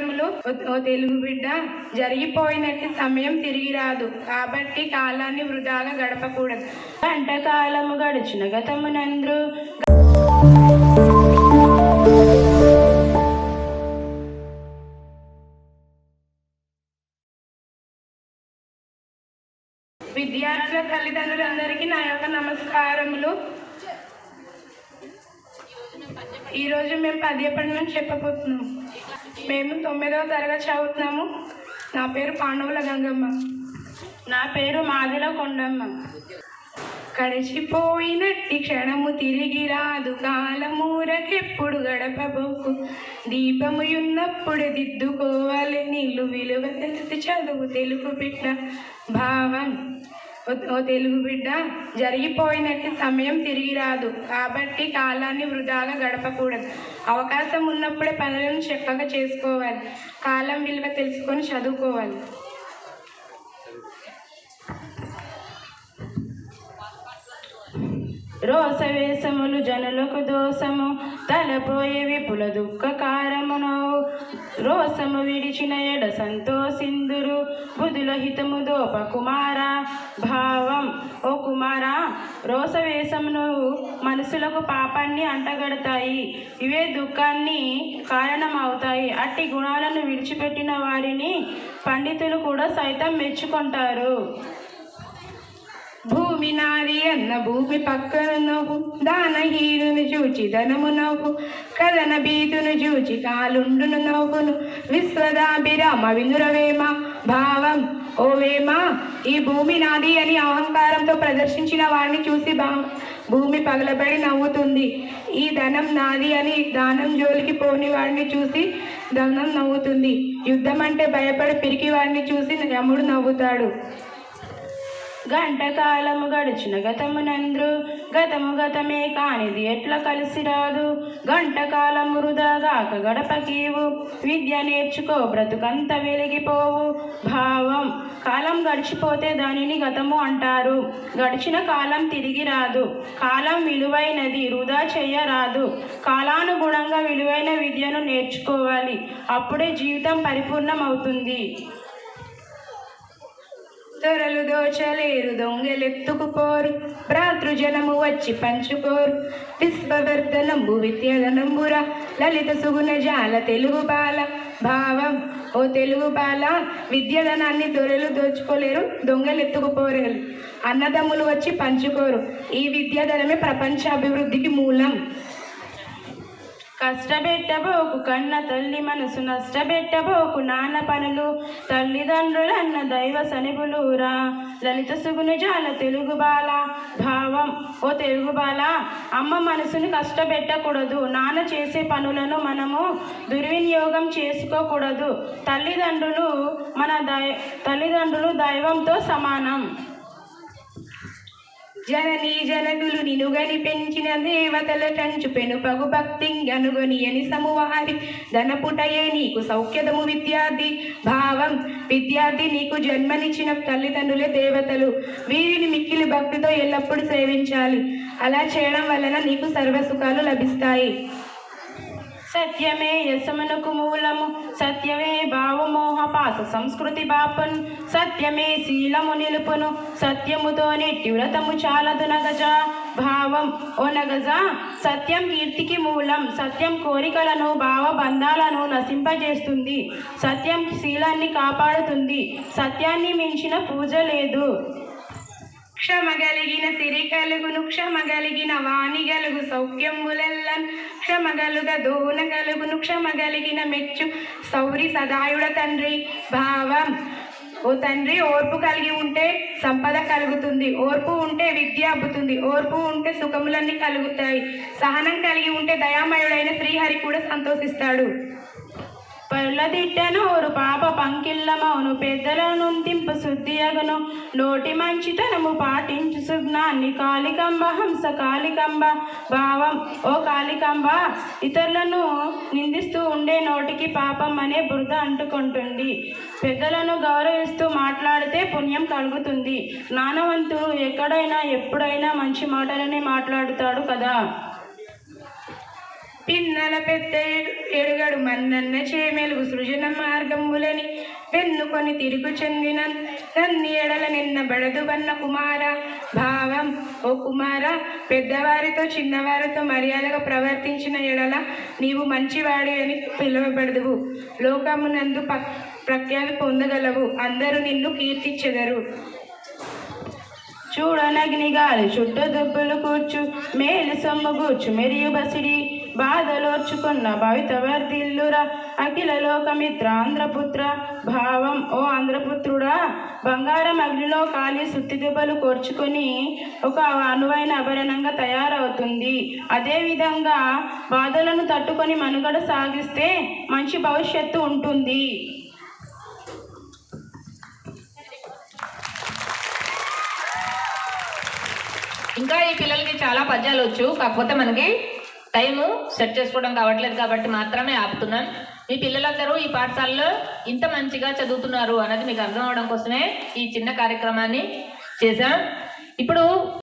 కాలములు ఓ- తెలుగు బిడ్డ జరిగిపోయినట్టు సమయం తిరిగి రాదు. కాబట్టి కాలాన్ని వృధాగా గడపకూడదు. గంట కాలము గడిచిన గతమునంద్రు విద్యార్థుల తల్లిదండ్రులందరికీ నా యొక్క నమస్కారములు. ఈరోజు మేము పద్యపడనం చెప్పబోతున్నాం. మేము తొమ్మిదవ తరగతి చదువుతున్నాము. నా పేరు పాండవుల గంగమ్మ. నా పేరు మాదిల కొండమ్మ. కడిచిపోయినట్టి క్షణము తిరిగి రాదు. కాలమూరకెప్పుడు గడపబోకు. దీపము ఉన్నప్పుడు దిద్దుకోవాలి. నీళ్ళు విలువ తెలిసి చదువు తెలుగు బిడ్డ భావం. ఓ- తెలుగు బిడ్డ జరిగిపోయినట్టు సమయం తిరిగి రాదు. కాబట్టి కాలాన్ని వృధాగా గడపకూడదు. అవకాశం ఉన్నప్పుడే పనులను చక్కగా చేసుకోవాలి. కాలం విలువ తెలుసుకొని చదువుకోవాలి. రోసవేషములు జనులకు దోషము తలపోయే విపుల దుఃఖకారమును రోసము విడిచిన ఎడ సంతోషిందురు. బుధుల హితము దోప కుమార భావం. ఓ కుమార రోసవేశమును మనసులకు పాపాన్ని అంటగడతాయి. ఇవే దుఃఖాన్ని కారణమవుతాయి. అట్టి గుణాలను విడిచిపెట్టిన వారిని పండితులు కూడా సైతం మెచ్చుకుంటారు. భూమి నాది అన్న భూమి పక్కన నవ్వు. దానహీనుని చూచి ధనము నవ్వు. కథన భీతును చూచి కాలుండును నవ్వును. విశ్వదాభిరామ వినురవేమ భావం ఓ వేమ? ఈ భూమి నాది అని అహంకారంతో ప్రదర్శించిన వాడిని చూసి భా భూమి పగలబడి నవ్వుతుంది. ఈ ధనం నాది అని దానం జోలికి పోని వాడిని చూసి ధనం నవ్వుతుంది. యుద్ధం అంటే భయపడి పిరికి వాడిని చూసి యముడు నవ్వుతాడు. గంట కాలము గడిచిన గతమునంద్రు గతము గతమే కానిది ఎట్లా కలిసి రాదు? గంట కాలము వృధాగాక గడపకీవు. విద్య నేర్చుకో బ్రతుకంత వెలిగిపోవు. భావం కాలం గడిచిపోతే దానిని గతము అంటారు. గడిచిన కాలం తిరిగి రాదు. కాలం విలువైనది వృధా చెయ్యరాదు కాలానుగుణంగా విలువైన విద్యను నేర్చుకోవాలి. అప్పుడే జీవితం పరిపూర్ణం అవుతుంది దొరలు దోచలేరు దొంగలెత్తుకుపోరు భ్రాతృజనము వచ్చి పంచుకోరు. విశ్వవర్ధనంబు విద్యధనంబుర లలిత సుగుణ జాల తెలుగు బాల. భావం ఓ తెలుగు బాల విద్యధనాన్ని దొరలు దోచుకోలేరు దొంగలు ఎత్తుకుపోలేరు అన్నదమ్ములు వచ్చి పంచుకోరు. ఈ విద్యాధనమే ప్రపంచ అభివృద్ధికి మూలం. కష్టపెట్టబోకు కన్న తల్లి మనసు నష్టపెట్టబోకు నాన్న పనులు తల్లిదండ్రులన్న దైవ సనిపులురా. లలిత సుగునుజాల తెలుగు బాల భావం. ఓ తెలుగు బాల అమ్మ మనసును కష్టపెట్టకూడదు. నాన్న చేసే పనులను మనము దుర్వినియోగం చేసుకోకూడదు. తల్లిదండ్రులు మన దై తల్లిదండ్రులు దైవంతో సమానం. జననీ జనకులు నినుగని పెంచిన దేవతల టంచు పెనుపగు భక్తి అనుగొని అని సమువారి ధనపుటయే నీకు సౌఖ్యదము విద్యార్థి భావం. విద్యార్థి నీకు జన్మనిచ్చిన తల్లిదండ్రులే దేవతలు. వీరిని మిక్కిలి భక్తితో ఎల్లప్పుడూ సేవించాలి. అలా చేయడం వలన నీకు సర్వసుఖాలు లభిస్తాయి. సత్యమే యశమునకు మూలము. సత్యమే భావమోహ పాస సంస్కృతి బాపన్. సత్యమే శీలము నిలుపును. సత్యముతో నెట్టి వ్రతము చాలదు నగజ భావం ఓ నగజ సత్యం కీర్తికి మూలం. సత్యం కోరికలను భావబంధాలను నశింపజేస్తుంది. సత్యం శీలాన్ని కాపాడుతుంది. సత్యాన్ని మించిన పూజ లేదు. క్షమ కలిగిన సిరి కలుగును క్షమగలిగిన వాణి గలుగు సౌఖ్యములెల్లన్. క్షమగలుగ దోన గలుగును క్షమగలిగిన మెచ్చు. సౌరి సదాయుడ తండ్రి భావం. ఓ తండ్రి ఓర్పు కలిగి ఉంటే సంపద కలుగుతుంది. ఓర్పు ఉంటే విద్య అబ్బుతుంది. ఓర్పు ఉంటే సుఖములన్నీ కలుగుతాయి. సహనం కలిగి ఉంటే దయామయుడైన శ్రీహరి కూడా సంతోషిస్తాడు. పళ్ళదిట్టనోరు పాప పంకిల్లమౌను పెద్దలను నుంతింపు శుద్ధియగును. నోటి మంచితనము పాటించు సుజ్ఞాన్ని కాళికంబ హంస కాళికంబ భావం. ఓ కాళికంబ ఇతరులను నిందిస్తూ ఉండే నోటికి పాపం అనే బురద అంటుకుంటుంది. పెద్దలను గౌరవిస్తూ మాట్లాడితే పుణ్యం కలుగుతుంది. జ్ఞానవంతుడు ఎక్కడైనా ఎప్పుడైనా మంచి మాటలనే మాట్లాడుతాడు కదా. పిన్నల పెద్ద ఎడుగడు మన్నన్న చేమెలుగు సృజన మార్గములని వెన్నుకొని తిరుగు చెందిన నన్ని ఎడల నిన్న బడదు వన్న కుమార భావం. ఓ కుమార పెద్దవారితో చిన్నవారితో మర్యాదగా ప్రవర్తించిన ఎడల నీవు మంచివాడి అని పిలువబడదువు. లోకమునందు ప ప్రఖ్యాతి పొందగలవు. అందరూ నిన్ను కీర్తించెదరు. చూడనగ్నిగాలి చుట్టూ దుబ్బులు కూర్చు మేలు సొమ్ము కూర్చు మెరియు బసిడి బాధలోర్చుకున్న భవిత వర్ధిల్లురా అఖిల లోకమిత్ర ఆంధ్రపుత్ర భావం. ఓ ఆంధ్రపుత్రుడా బంగారం అగ్నిలో కాలి సుత్తి దెబ్బలు కోర్చుకొని ఒక అనువైన ఆభరణంగా తయారవుతుంది. అదేవిధంగా బాధలను తట్టుకొని మనుగడ సాగిస్తే మంచి భవిష్యత్తు ఉంటుంది. ఇంకా ఈ పిల్లలకి చాలా పద్యాలు వచ్చు. కాకపోతే మనకి టైము సెట్ చేసుకోవడం కావట్లేదు కాబట్టి మాత్రమే ఆపుతున్నాం మీ పిల్లలందరూ ఈ పాఠశాలలో ఇంత మంచిగా చదువుతున్నారు అన్నది మీకు అర్థం అవడం కోసమే ఈ చిన్న కార్యక్రమాన్ని చేశాం ఇప్పుడు